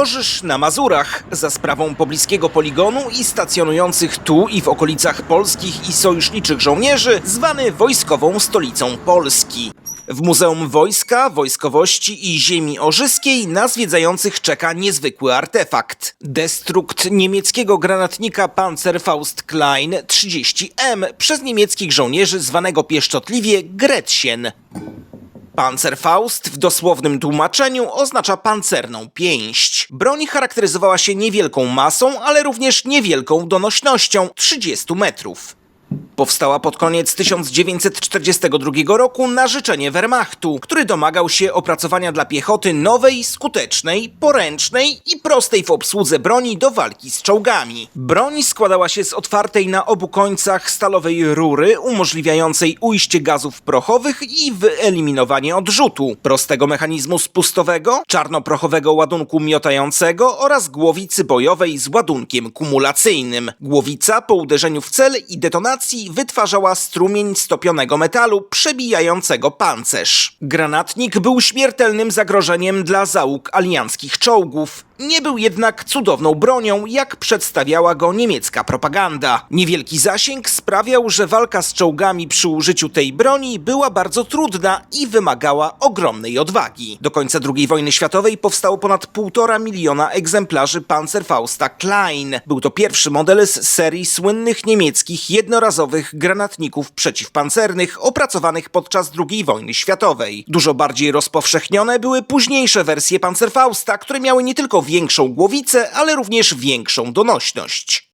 Orzysz na Mazurach za sprawą pobliskiego poligonu i stacjonujących tu i w okolicach polskich i sojuszniczych żołnierzy, zwany wojskową stolicą Polski. W Muzeum Wojska, Wojskowości i Ziemi Orzyskiej na zwiedzających czeka niezwykły artefakt. Destrukt niemieckiego granatnika Panzerfaust Klein 30M przez niemieckich żołnierzy zwanego pieszczotliwie Gretchen. Panzerfaust w dosłownym tłumaczeniu oznacza pancerną pięść. Broń charakteryzowała się niewielką masą, ale również niewielką donośnością 30 metrów. Powstała pod koniec 1942 roku na życzenie Wehrmachtu, który domagał się opracowania dla piechoty nowej, skutecznej, poręcznej i prostej w obsłudze broni do walki z czołgami. Broń składała się z otwartej na obu końcach stalowej rury umożliwiającej ujście gazów prochowych i wyeliminowanie odrzutu, prostego mechanizmu spustowego, czarnoprochowego ładunku miotającego oraz głowicy bojowej z ładunkiem kumulacyjnym. Głowica po uderzeniu w cel i detonacji wytwarzała strumień stopionego metalu przebijającego pancerz. Granatnik był śmiertelnym zagrożeniem dla załóg alianckich czołgów. Nie był jednak cudowną bronią, jak przedstawiała go niemiecka propaganda. Niewielki zasięg sprawiał, że walka z czołgami przy użyciu tej broni była bardzo trudna i wymagała ogromnej odwagi. Do końca II wojny światowej powstało ponad 1,5 miliona egzemplarzy Panzerfausta Klein. Był to pierwszy model z serii słynnych niemieckich jednorazowych granatników przeciwpancernych opracowanych podczas II wojny światowej. Dużo bardziej rozpowszechnione były późniejsze wersje Panzerfausta, które miały nie tylko większą głowicę, ale również większą donośność.